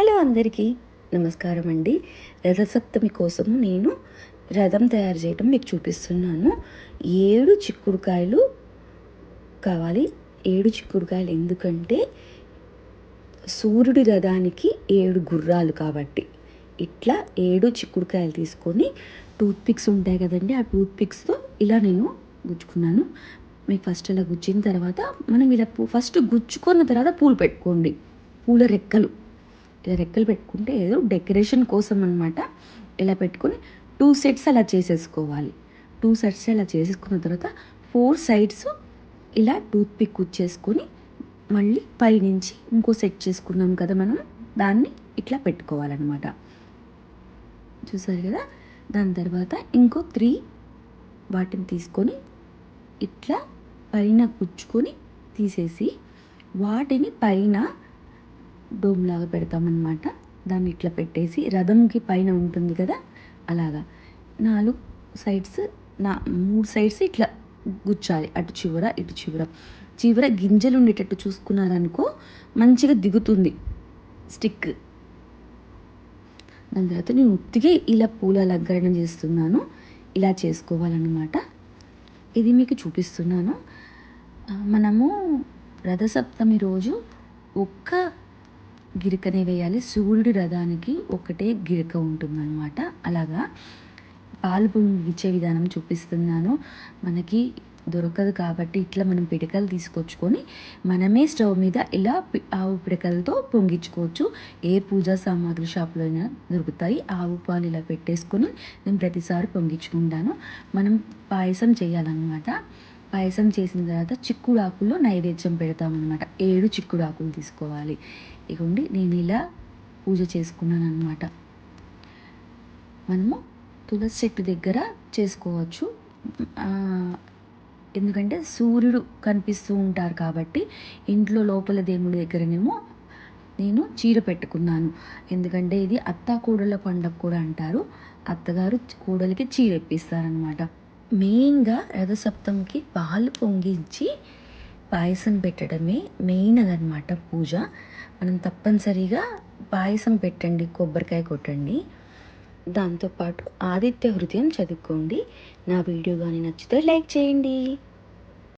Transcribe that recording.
Hello అందరికీ నమస్కారం అండి. రథసప్తమి కోసము నేను రథం తయారు చేయటం మీకు చూపిస్తున్నాను. ఏడు చిక్కుడుకాయలు కావాలి. ఏడు చిక్కుడుకాయలు ఎందుకంటే సూర్యుడి రథానికి ఏడు గుర్రాలు కాబట్టి. ఇట్లా ఏడు చిక్కుడుకాయలు తీసుకొని టూత్ పిక్స్ ఉంటాయి కదండి ఆ టూత్ పిక్స్తో ఇలా నేను గుచ్చుకున్నాను. మీకు ఫస్ట్ ఇలా గుచ్చిన తర్వాత మనం ఇలా ఫస్ట్ గుచ్చుకున్న తర్వాత పూలు పెట్టుకోండి. పూల రెక్కలు. ఇలా రెక్కలు పెట్టుకుంటే ఏదో డెకరేషన్ కోసం అనమాట ఇలా పెట్టుకొని టూ సెట్స్ అలా చేసేసుకోవాలి. టూ సెట్స్ అలా చేసేసుకున్న తర్వాత ఫోర్ సైడ్స్ ఇలా టూత్ పిక్ కుచ్చేసుకొని మళ్ళీ పైనుంచి ఇంకో సెట్ చేసుకున్నాం కదా మనం దాన్ని ఇట్లా పెట్టుకోవాలన్నమాట. చూసారు కదా? దాని తర్వాత ఇంకో త్రీ వాటిని తీసుకొని ఇట్లా పైన కుచ్చుకొని తీసేసి వాటిని పైన డోమ్ లాగా పెడతామన్నమాట. దాన్ని ఇట్లా పెట్టేసి రథంకి పైన ఉంటుంది కదా అలాగా. నాలుగు సైడ్స్ నా మూడు సైడ్స్ ఇట్లా గుచ్చాలి. అటు చివర ఇటు చివర. చివర గింజలు ఉండేటట్టు చూసుకున్నారనుకో మంచిగా దిగుతుంది స్టిక్. దాని తర్వాత నేను ఉత్తిగా ఇలా పూల అలంకరణ చేస్తున్నాను. ఇలా చేసుకోవాలన్నమాట. ఇది మీకు చూపిస్తున్నాను. మనము రథసప్తమి రోజు ఒక్క గిరికనే వేయాలి. సూర్యుడి రథానికి ఒకటే గిరిక ఉంటుందన్నమాట. అలాగా పాలు పొంగిచ్చే విధానం చూపిస్తున్నాను. మనకి దొరకదు కాబట్టి ఇట్లా మనం పిడకలు తీసుకొచ్చుకొని మనమే స్టవ్ మీద ఇలా ఆవు పిడకలతో పొంగించుకోవచ్చు. ఏ పూజా సామాగ్రి షాప్లో అయినా దొరుకుతాయి. ఆవు పాలు ఇలా పెట్టేసుకొని నేను ప్రతిసారి పొంగించుకుంటాను. మనం పాయసం చేయాలన్నమాట. పాయసం చేసిన తర్వాత చిక్కుడు ఆకుల్లో నైవేద్యం పెడతామన్నమాట. ఏడు చిక్కుడు ఆకులు తీసుకోవాలి. ఇగోండి నేను ఇలా పూజ చేసుకున్నాను అనమాట మనము తులసి చెట్టు దగ్గర చేసుకోవచ్చు. ఎందుకంటే సూర్యుడు కనిపిస్తూ ఉంటారు కాబట్టి ఇంట్లో లోపల దేవుడి దగ్గరనేమో నేను చీర పెట్టుకున్నాను. ఎందుకంటే ఇది అత్త కూడల పండగ కూడా అంటారు. అత్తగారు కోడలికి చీర ఇప్పిస్తారనమాట మెయిన్గా రథసప్తమికి పాలు పొంగించి పాయసం పెట్టడమే మెయిన్ అదనమాట పూజ. మనం తప్పనిసరిగా పాయసం పెట్టండి కొబ్బరికాయ కొట్టండి. దాంతోపాటు ఆదిత్య హృదయం చదువుకోండి. నా వీడియో కానీ నచ్చితే లైక్ చేయండి.